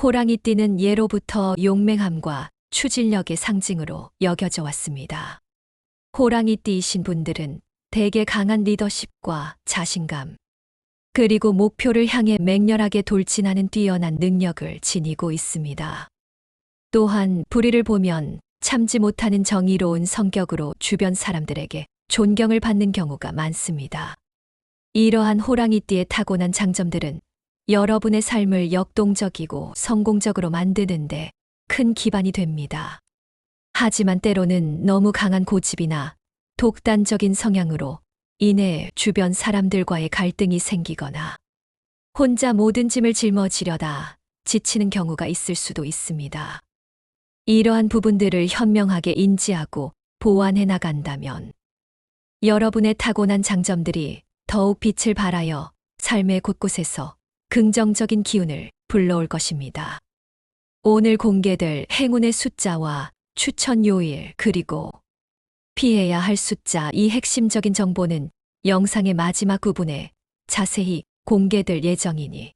호랑이 띠는 예로부터 용맹함과 추진력의 상징으로 여겨져 왔습니다. 호랑이 띠이신 분들은 대개 강한 리더십과 자신감, 그리고 목표를 향해 맹렬하게 돌진하는 뛰어난 능력을 지니고 있습니다. 또한 불의를 보면 참지 못하는 정의로운 성격으로 주변 사람들에게 존경을 받는 경우가 많습니다. 이러한 호랑이띠의 타고난 장점들은 여러분의 삶을 역동적이고 성공적으로 만드는데 큰 기반이 됩니다. 하지만 때로는 너무 강한 고집이나 독단적인 성향으로 인해 주변 사람들과의 갈등이 생기거나 혼자 모든 짐을 짊어지려다 지치는 경우가 있을 수도 있습니다. 이러한 부분들을 현명하게 인지하고 보완해 나간다면 여러분의 타고난 장점들이 더욱 빛을 발하여 삶의 곳곳에서 긍정적인 기운을 불러올 것입니다. 오늘 공개될 행운의 숫자와 추천 요일 그리고 피해야 할 숫자 이 핵심적인 정보는 영상의 마지막 부분에 자세히 공개될 예정이니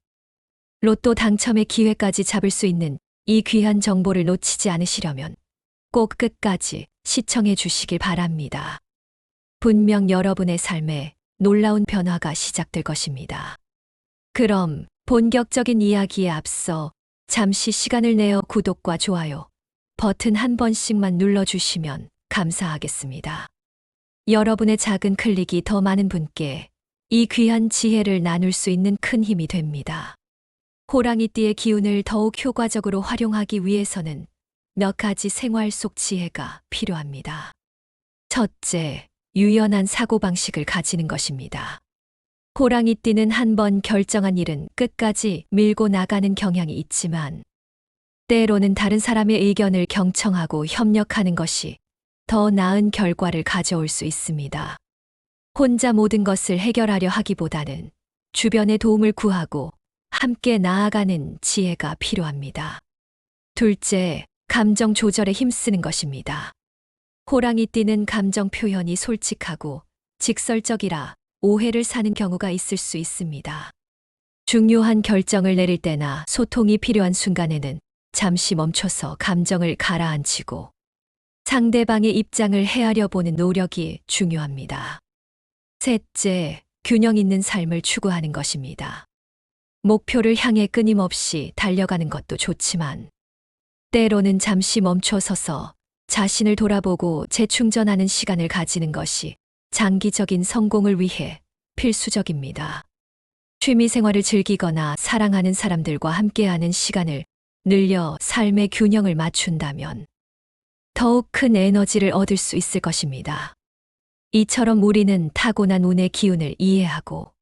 로또 당첨의 기회까지 잡을 수 있는 이 귀한 정보를 놓치지 않으시려면 꼭 끝까지 시청해 주시길 바랍니다. 분명 여러분의 삶에 놀라운 변화가 시작될 것입니다. 그럼 본격적인 이야기에 앞서 잠시 시간을 내어 구독과 좋아요 버튼 한 번씩만 눌러주시면 감사하겠습니다. 여러분의 작은 클릭이 더 많은 분께 이 귀한 지혜를 나눌 수 있는 큰 힘이 됩니다. 호랑이띠의 기운을 더욱 효과적으로 활용하기 위해서는 몇 가지 생활 속 지혜가 필요합니다. 첫째, 유연한 사고방식을 가지는 것입니다. 호랑이 띠는 한 번 결정한 일은 끝까지 밀고 나가는 경향이 있지만 때로는 다른 사람의 의견을 경청하고 협력하는 것이 더 나은 결과를 가져올 수 있습니다. 혼자 모든 것을 해결하려 하기보다는 주변의 도움을 구하고 함께 나아가는 지혜가 필요합니다. 둘째, 감정 조절에 힘쓰는 것입니다. 호랑이 띠는 감정 표현이 솔직하고 직설적이라 오해를 사는 경우가 있을 수 있습니다. 중요한 결정을 내릴 때나 소통이 필요한 순간에는 잠시 멈춰서 감정을 가라앉히고 상대방의 입장을 헤아려 보는 노력이 중요합니다. 셋째, 균형 있는 삶을 추구하는 것입니다. 목표를 향해 끊임없이 달려가는 것도 좋지만 때로는 잠시 멈춰서서 자신을 돌아보고 재충전하는 시간을 가지는 것이 장기적인 성공을 위해 필수적입니다. 취미 생활을 즐기거나 사랑하는 사람들과 함께하는 시간을 늘려 삶의 균형을 맞춘다면 더욱 큰 에너지를 얻을 수 있을 것입니다. 이처럼 우리는 타고난 운의 기운을 이해하고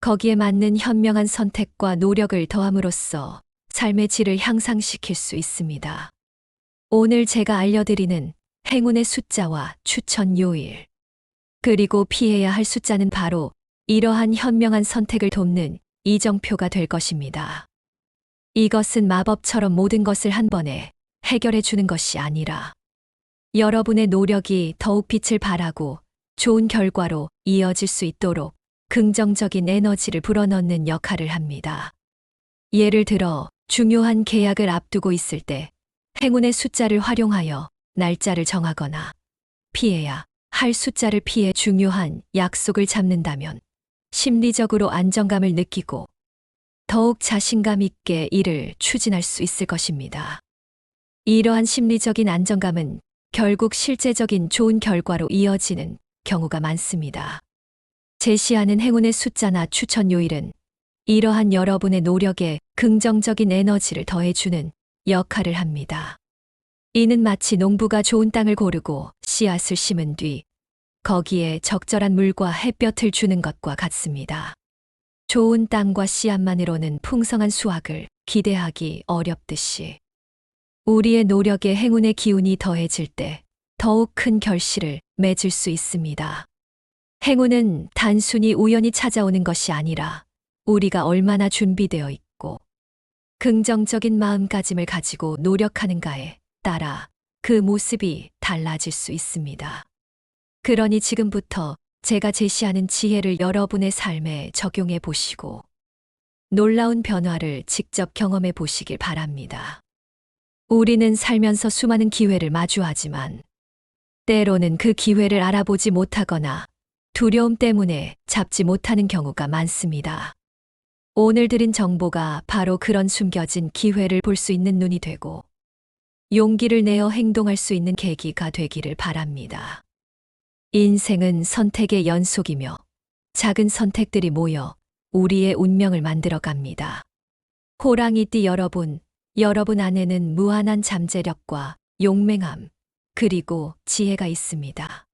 거기에 맞는 현명한 선택과 노력을 더함으로써 삶의 질을 향상시킬 수 있습니다. 오늘 제가 알려드리는 행운의 숫자와 추천 요일, 그리고 피해야 할 숫자는 바로 이러한 현명한 선택을 돕는 이정표가 될 것입니다. 이것은 마법처럼 모든 것을 한 번에 해결해 주는 것이 아니라 여러분의 노력이 더욱 빛을 발하고 좋은 결과로 이어질 수 있도록 긍정적인 에너지를 불어넣는 역할을 합니다. 예를 들어 중요한 계약을 앞두고 있을 때 행운의 숫자를 활용하여 날짜를 정하거나 피해야 할 숫자를 피해 중요한 약속을 잡는다면 심리적으로 안정감을 느끼고 더욱 자신감 있게 일을 추진할 수 있을 것입니다. 이러한 심리적인 안정감은 결국 실제적인 좋은 결과로 이어지는 경우가 많습니다. 제시하는 행운의 숫자나 추천 요일은 이러한 여러분의 노력에 긍정적인 에너지를 더해주는 역할을 합니다. 이는 마치 농부가 좋은 땅을 고르고 씨앗을 심은 뒤 거기에 적절한 물과 햇볕을 주는 것과 같습니다. 좋은 땅과 씨앗만으로는 풍성한 수확을 기대하기 어렵듯이 우리의 노력에 행운의 기운이 더해질 때 더욱 큰 결실을 맺을 수 있습니다. 행운은 단순히 우연히 찾아오는 것이 아니라 우리가 얼마나 준비되어 있고 긍정적인 마음가짐을 가지고 노력하는가에 따라 그 모습이 달라질 수 있습니다. 그러니 지금부터 제가 제시하는 지혜를 여러분의 삶에 적용해 보시고 놀라운 변화를 직접 경험해 보시길 바랍니다. 우리는 살면서 수많은 기회를 마주하지만 때로는 그 기회를 알아보지 못하거나 두려움 때문에 잡지 못하는 경우가 많습니다. 오늘 드린 정보가 바로 그런 숨겨진 기회를 볼 수 있는 눈이 되고 용기를 내어 행동할 수 있는 계기가 되기를 바랍니다. 인생은 선택의 연속이며 작은 선택들이 모여 우리의 운명을 만들어 갑니다. 호랑이띠 여러분, 여러분 안에는 무한한 잠재력과 용맹함, 그리고 지혜가 있습니다.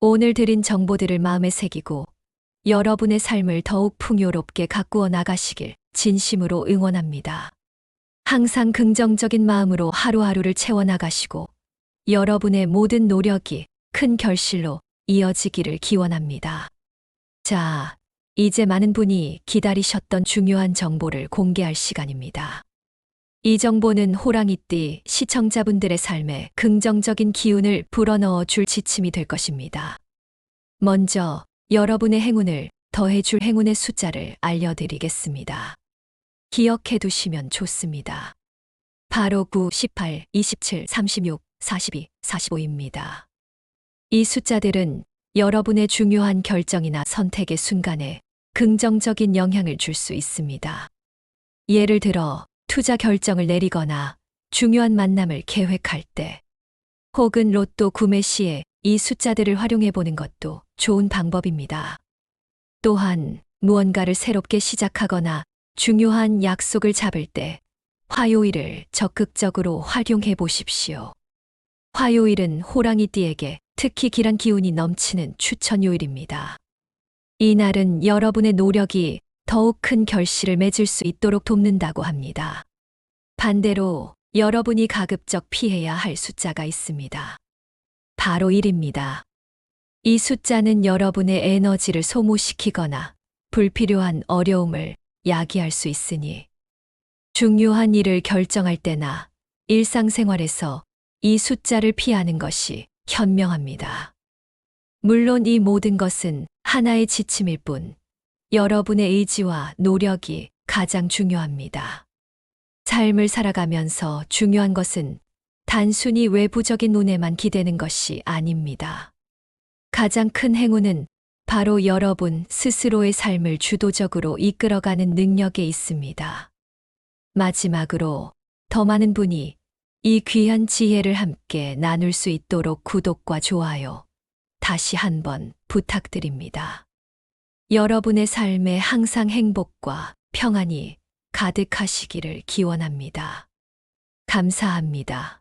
오늘 드린 정보들을 마음에 새기고 여러분의 삶을 더욱 풍요롭게 가꾸어 나가시길 진심으로 응원합니다. 항상 긍정적인 마음으로 하루하루를 채워나가시고 여러분의 모든 노력이 큰 결실로 이어지기를 기원합니다. 자, 이제 많은 분이 기다리셨던 중요한 정보를 공개할 시간입니다. 이 정보는 호랑이띠 시청자분들의 삶에 긍정적인 기운을 불어넣어 줄 지침이 될 것입니다. 먼저 여러분의 행운을 더해줄 행운의 숫자를 알려드리겠습니다. 기억해 두시면 좋습니다. 바로 9, 18, 27, 36, 42, 45입니다. 이 숫자들은 여러분의 중요한 결정이나 선택의 순간에 긍정적인 영향을 줄 수 있습니다. 예를 들어, 투자 결정을 내리거나 중요한 만남을 계획할 때, 혹은 로또 구매 시에 이 숫자들을 활용해 보는 것도 좋은 방법입니다. 또한 무언가를 새롭게 시작하거나 중요한 약속을 잡을 때 화요일을 적극적으로 활용해 보십시오. 화요일은 호랑이띠에게 특히 길한 기운이 넘치는 추천 요일입니다. 이날은 여러분의 노력이 더욱 큰 결실을 맺을 수 있도록 돕는다고 합니다. 반대로 여러분이 가급적 피해야 할 숫자가 있습니다. 바로 1입니다. 이 숫자는 여러분의 에너지를 소모시키거나 불필요한 어려움을 야기할 수 있으니 중요한 일을 결정할 때나 일상생활에서 이 숫자를 피하는 것이 현명합니다. 물론 이 모든 것은 하나의 지침일 뿐 여러분의 의지와 노력이 가장 중요합니다. 삶을 살아가면서 중요한 것은 단순히 외부적인 눈에만 기대는 것이 아닙니다. 가장 큰 행운은 바로 여러분 스스로의 삶을 주도적으로 이끌어가는 능력에 있습니다. 마지막으로 더 많은 분이 이 귀한 지혜를 함께 나눌 수 있도록 구독과 좋아요 다시 한번 부탁드립니다. 여러분의 삶에 항상 행복과 평안이 가득하시기를 기원합니다. 감사합니다.